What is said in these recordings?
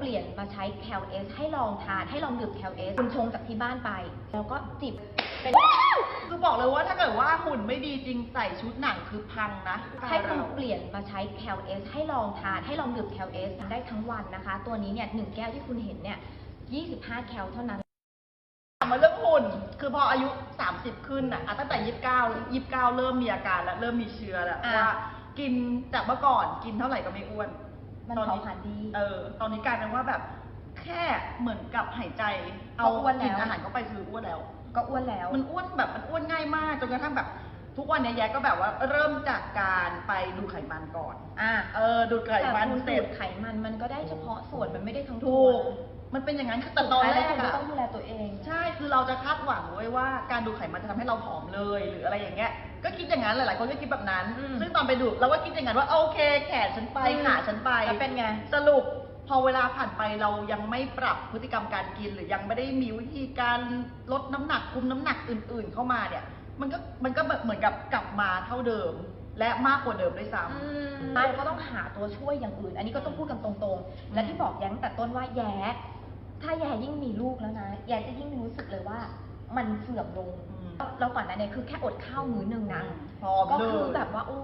เปลี่ยนมาใช้แคลเอสให้ลองทานให้ลองดื่มแคลเอสคุณชงจากที่บ้านไป แล้วก็จิบเป็นคือบอกเลยว่าถ้าเกิดว่าหุ่นไม่ดีจริงใส่ชุดหนังคือพังนะให้คุณเปลี่ยนมาใช้แคลเอสให้ลองทานให้ลองดื่มแคลเอสได้ทั้งวันนะคะ ตัวนี้เนี่ยหนึ่งแก้วที่คุณเห็นเนี่ย25 แคลเท่านั้นมาเรื่องหุ่น คือพออายุ 30 ขึ้นอะอะตั้งแต่ 29 29 เริ่มมีอาการแล้ว เริ่มมีเชื้อแล้วอะว่ากินจากเมื่อก่อนกินเท่าไหร่ก็ไม่อ้วน มันตอเผาผลาญดี เออ ตอนนี้กลายเป็นว่าแบบแค่เหมือนกับหายใจ เอาก็อ้วนแล้ว กินอาหารเข้าไปคืออ้วนแล้ว ก็อ้วนแล้ว มันอ้วนแบบมันอ้วนง่ายมากจนกระทั่งแบบ ทุกวันเนี้ยแยกก็แบบว่าเริ่มจากการไปดูไขมันก่อน อะเออดูดไขแต่มันคุณเสร็ดูจ ดไขมันมันก็ได้เฉพาะส่วนมันไม่ได้ทั้งถูตัวก มันเป็นอย่างนั้นคือแต่ตอนแรกสุดท้ายล้วคุณอะก็ต้องดูแลตัวเอง ใช่คือเราจะคาดหวังไว้ว่าการดูดไขมันจะทำให้เราผอมเลย หรืออะไรอย่างเงี้ยก็คิดอย่างนั้นหลายๆคนก็คิดแบบนั้นอืมซึ่งตอนไปดูดเราก็คิดอย่างนั้นว่าโอเค แขนฉันไปอืมขาฉันไปแล้วเป็นไงสรุปพอเวลาผ่านไปเรายังไม่ปรับพฤติกรรมการกินหรือยังไม่ได้มีวิธีการลดน้ำหนักคุมน้ำหนักอื่น ๆ เข้ามาเนี่ย มันก็มันก็แบบเหมือนกับกลับมาเท่าเดิม และมากกว่าเดิมด้วยซ้ำเราก็ต้องหาตัวช่วยอย่างอื่น อันนี้ก็ต้องพูดกันตรงๆ และที่บอกแย้งแต่ต้นว่าแย้ ถ้าแย้ยิ่งมีลูกแล้วนะแย้จะยิ่งรู้สึกเลยว่า มันเสื่อมลงอืมแล้วก่อนหนั้นเนี่ยคือแค่อดข้าวมื้อหนึ่งนะผอมก็เลคือยแบบว่า โอ้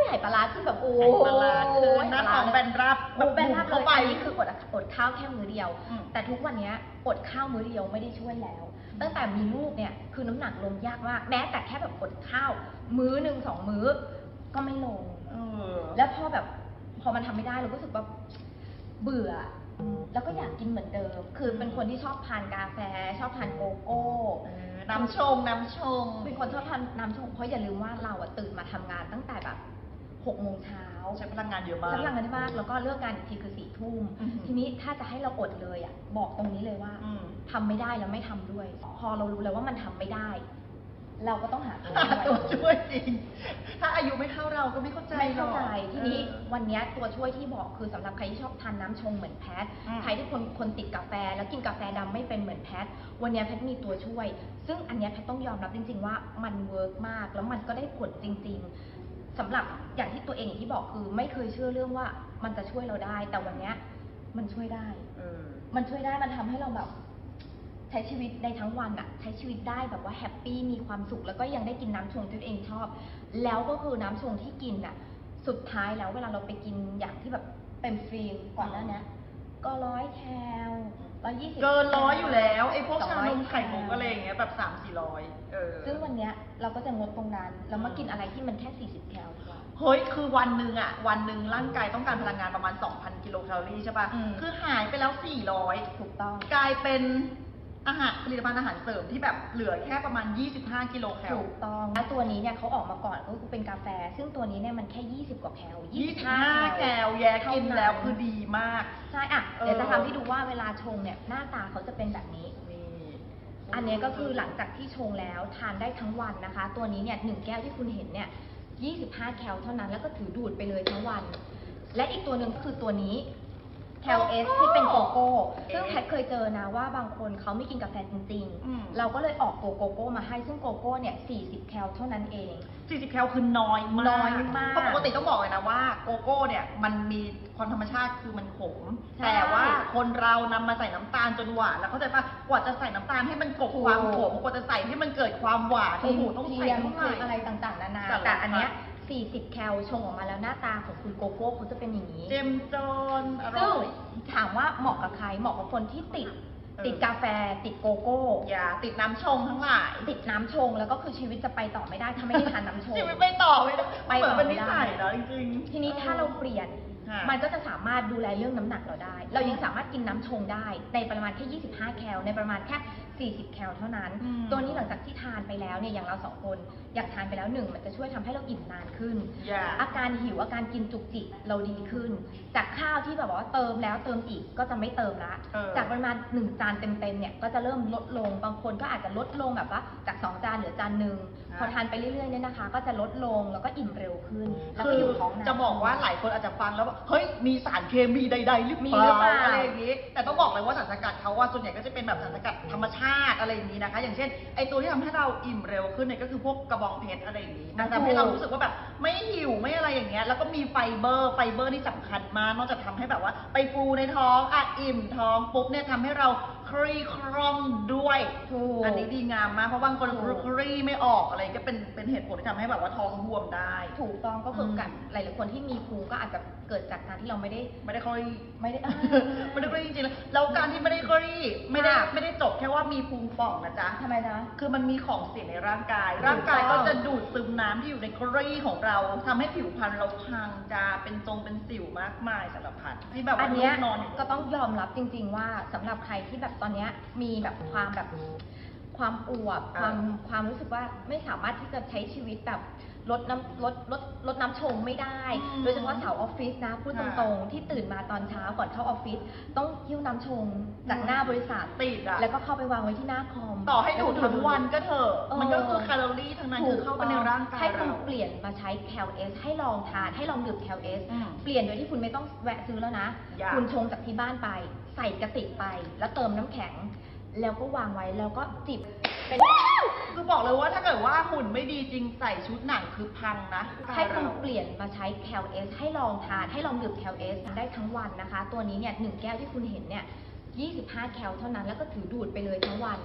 ยไหปลาร้าขึ้นแบบโอ้ไขยมันลาขึ้นหน้าท้องแบนรับโอ้แบนรับเลเข้ายไปอันนี้คืออดอดข้าวแค่มื้อเดียวอืมแต่ทุกวันเนี้ยอดข้าวมื้อเดียวไม่ได้ช่วยแล้ว ตั้งแต่มีลูกเนี่ยคือน้ำหนักลงยากมากแม้แต่แค่แบบอดข้าว มื้อหนึ่งสองมื้อ ก็ไม่ลงเออแล้วพอแบบพอมันทำไม่ได้เราก็รู้สึกว่าเบื่อ แล้วก็อยากกินเหมือนเดิม คือเป็นคนที่ชอบทานกาแฟ ชอบทานโกโก้เออน้ำชง น้ำชง เป็นคนชอบทานน้ำชง เพราะอย่าลืมว่าเราอะตื่นมาทำงานตั้งแต่แบบหกโมงเช้าใช้พลังงานเยอะมากใช้พลังงานได้มาก แล้วก็เลิกงานอีกทีคือสี่ทุ่มอือหือทีนี้ถ้าจะให้เราอดเลยอะบอกตรงนี้เลยว่าอืมทำไม่ได้แล้วไม่ทำด้วย พอเรารู้แล้วว่ามันทำไม่ได้ เราก็ต้องหาตัวหาช่วยตัวช่วยจริง ถ้าอายุไม่เท่าเราก็ไม่เข้าใจไม่เข้าใจหรอกทีนี้เออ วันเนี้ยตัวช่วยที่บอกคือสำหรับใครที่ชอบทานน้ำชงเหมือนแพทอืม ใครที่คนคนติดกาแฟ แล้วกินกาแฟดำไม่เป็นเหมือนแพท วันเนี้ยแพทมีตัวช่วย ซึ่งอันเนี้ยแพทต้องยอมรับจริง ๆ ว่ามันเวิร์กมากแล้วมันก็ได้ผลจริง ๆสำหรับอย่างที่ตัวเองอย่างที่บอกคือ ไม่เคยเชื่อเรื่องว่ามันจะช่วยเราได้ แต่วันเนี้ยมันช่วยได้ เออ มันช่วยได้มันทำให้เราแบบ ใช้ชีวิตในทั้งวันอะใช้ชีวิตได้แบบว่าแฮปปี้มีความสุขแล้วก็ยังได้กินน้ำชงที่ตัวเองชอบ แล้วก็คือน้ำชงที่กินอะสุดท้ายแล้วเวลาเราไปกินอย่างที่แบบเป็นฟรีก่อนหน้านี้ก็ร้อยแคลร้อยยี่สิบเกินร้อยอยู่แล้วไอ้พวกชานมไข่มุกอะไรอย่างเงี้ยแบบสามสี่ร้อยเออซึ่งวันเนี้ยเราก็จะงดตรงนั้นแล้วมากินอะไรที่มันแค่40แคลดีกว่าเฮ้ย คือวันหนึ่งอะวันหนึ่งร่างกายต้องการพลังงานประมาณ 2,000 กิโลแคลอรี่ใช่ป่ะอืมคือหายไปแล้ว 400 ถูกต้อง กลายเป็น อาหารผลิตภัณฑ์อาหารเสริมที่แบบเหลือแค่ประมาณ 25 กิโลแคล ถูกต้องแล้วตัวนี้เนี่ยเขาออกมาก่อนก็คือเป็นกาแฟ ซึ่งตัวนี้เนี่ยมันแค่ 20 กว่าแคล25 แคลแยกกินแล้วคือดีมาก ใช่อะเออเดี๋ยวจะทำให้ดูว่าเวลาชงเนี่ยหน้าตาเขาจะเป็นแบบนี้นี่อันเนี้ยก็คือหลังจากที่ชงแล้วทานได้ทั้งวันนะคะ ตัวนี้เนี่ยหนึ่งแก้วที่คุณเห็นเนี่ย 25 แคลเท่านั้นแล้วก็ถือดูดไปเลยทั้งวัน และอีกตัวหนึ่งก็คือตัวนี้ แคลเอสที่เป็นโกโก้ ซึ่งแพทเคยเจอนะว่าบางคนเขาไม่กินกาแฟจริงอืม ๆ เราก็เลยออกตัวโกโก้มาให้ซึ่งโกโก้เนี่ย 40 แคลเท่านั้นเอง 40แคลคือน้อยมากน้อยมากเพราะปกติต้องบอกเลยนะว่าโกโก้เนี่ยมันมีความธรรมชาติคือมันขม ใช่แต่ว่าคนเรานำมาใส่น้ำตาลจนหวานแล้วเข้าใจปะกว่าจะใส่น้ำตาลให้มันกลบถูกความขมกว่าจะใส่ให้มันเกิดความหวานโอ้โหต้องใส่เทียมเท่าไหร่ อะไรต่างๆ นานาสารพัดแต่อันเนี้ย 40 แคลชงออกมาแล้วหน้าตาของคุณโกโก้เขาจะเป็นอย่างนี้เจมจนอร่ซึ่งอย ถามว่าเหมาะกับใครเหมาะกับคนที่ติด เออ ติดกาแฟติดโกโก้ อย่าติดน้ำชงทั้งหลายติดน้ำชงแล้วก็คือชีวิตจะไปต่อไม่ได้ถ้าไม่ได้ทานน้ำชง ชีวิตไม่ต่อไม่ได้ไปเหมือนต่อเป็นไม่นิได้สัยนะจริงๆ ทีนี้ถ้าเราเปลี่ยน ค่ะมันก็จะสามารถดูแลเรื่องน้ำหนักเราได้ เรายังสามารถกินน้ำชงได้ในปริมาณแค่ 25 แคลในประมาณแค่40 แคลเท่านั้น อืมตัวนี้หลังจากที่ทานไปแล้วเนี่ยอย่างเราสองคน อยากทานไปแล้วหนึ่งมันจะช่วยทำให้เราอิ่มนานขึ้น อย่าอาการหิวอาการกินจุกจิกเราดีขึ้น จากข้าวที่แบบว่าเติมแล้วเติมอีกก็จะไม่เติมละ เออ จากปริมาณหนึ่งจานเต็มๆเนี่ยก็จะเริ่มลดลง บางคนก็อาจจะลดลงแบบว่าจากสองจานเหลือจานหนึ่งอ่าพอทานไปเรื่อยๆเนี่ยนะคะ ก็จะลดลงแล้วก็อิ่มเร็วขึ้น แล้วคืก็ออยู่ท้องนาน จะบอกว่าหลายคนอาจจะฟังแล้วว่าเฮ้ยมีสารเคมีใดๆหรือมีเปหรือเปล่าล่าอะไรอย่างนี้ แต่ต้องบอกเลยว่าสารสกัดเขาว่าส่วนใหญ่ก็จะเป็นแบบสารสกัดธรรมชาตุอะไรอย่างนี้นะคะ อย่างเช่นไอตัวที่ทำให้เราอิ่มเร็วขึ้นเนี่ยก็คือพวกกระบองเพชรอะไรอย่างนี้มันทำให้เรารู้สึกว่าแบบไม่หิวไม่อะไรอย่างเงี้ยแล้วก็มีไฟเบอร์ไฟเบอร์นี่สำคัญมากนอกจากทำให้แบบว่า ไปฟูในท้องอะอิ่มท้องปุ๊บเนี่ยทำให้เรา คลี่คล่องด้วย ถูก อันนี้ดีงามมาก เพราะบางคนถูก คลี่ไม่ออกอะไรก็เป็นเป็นเหตุผลที่ทำให้แบบว่าท้องบวมได้ ถูกต้องก็คืออมกันหลายๆคนที่มีภูมิก็อาจจะเกิดจากการที่เราไม่ได้ไม่ได้คลี่ ไม่ได้ ไม่ได้คลี่จริงๆแล้วแล้วการที่ไม่ได้คลี่ไม่ได้ค่ะ ไม่ได้จบแค่ว่ามีพุงป่องนะจ๊ะ ทำไมนะ คือมันมีของเสียในร่างกาย ถูกร่างกายต้ก็องจะดูดซึมน้ำที่อยู่ในครีของเราทำให้ผิวพรรณเราพังจาเป็นจงเป็นสิวมากมายสารพัดที่แบบอัว่านเนี้ยลูกนอนอยู่ ก็ต้องยอมรับจริง ๆ ว่าสำหรับใครที่แบบตอนนี้มีแบบความแบบ ความอวบความความรู้สึกว่าไม่สามารถที่จะใช้ชีวิตแบบลดน้ำลดลดลดน้ำชงไม่ได้ โดยเฉพาะสาวออฟฟิศนะพูดตรงๆ ที่ตื่นมาตอนเช้าก่อนเข้าออฟฟิศต้องหิ้วน้ำชงจากหน้าบริษัทติดอะแล้วก็เข้าไปวางไว้ที่หน้าคอมต่อให้ดูดทั้งวันก็เถอะเออมันก็คือแคลอรี่ทั้งนั้นคือเข้าไปในร่างกายให้คุณเราเปลี่ยนมาใช้แคลเอสให้ลองทานให้ลองดื่มแคลเอสอืมเปลี่ยนโดยที่คุณไม่ต้องแวะซื้อแล้วนะอย่าคุณชงจากที่บ้านไป ใส่กระติกไป แล้วเติมน้ำแข็ง แล้วก็วางไว้แล้วก็จิบเป็นคือบอกเลยว่าถ้าเกิดว่าหุ่นไม่ดีจริงใส่ชุดหนังคือพังนะให้คุณเปลี่ยนมาใช้แคลเอสให้ลองทานให้ลองดื่มแคลเอสได้ทั้งวันนะคะ ตัวนี้เนี่ยหนึ่งแก้วที่คุณเห็นเนี่ย25 แคลเท่านั้นแล้วก็ถือดูดไปเลยทั้งวัน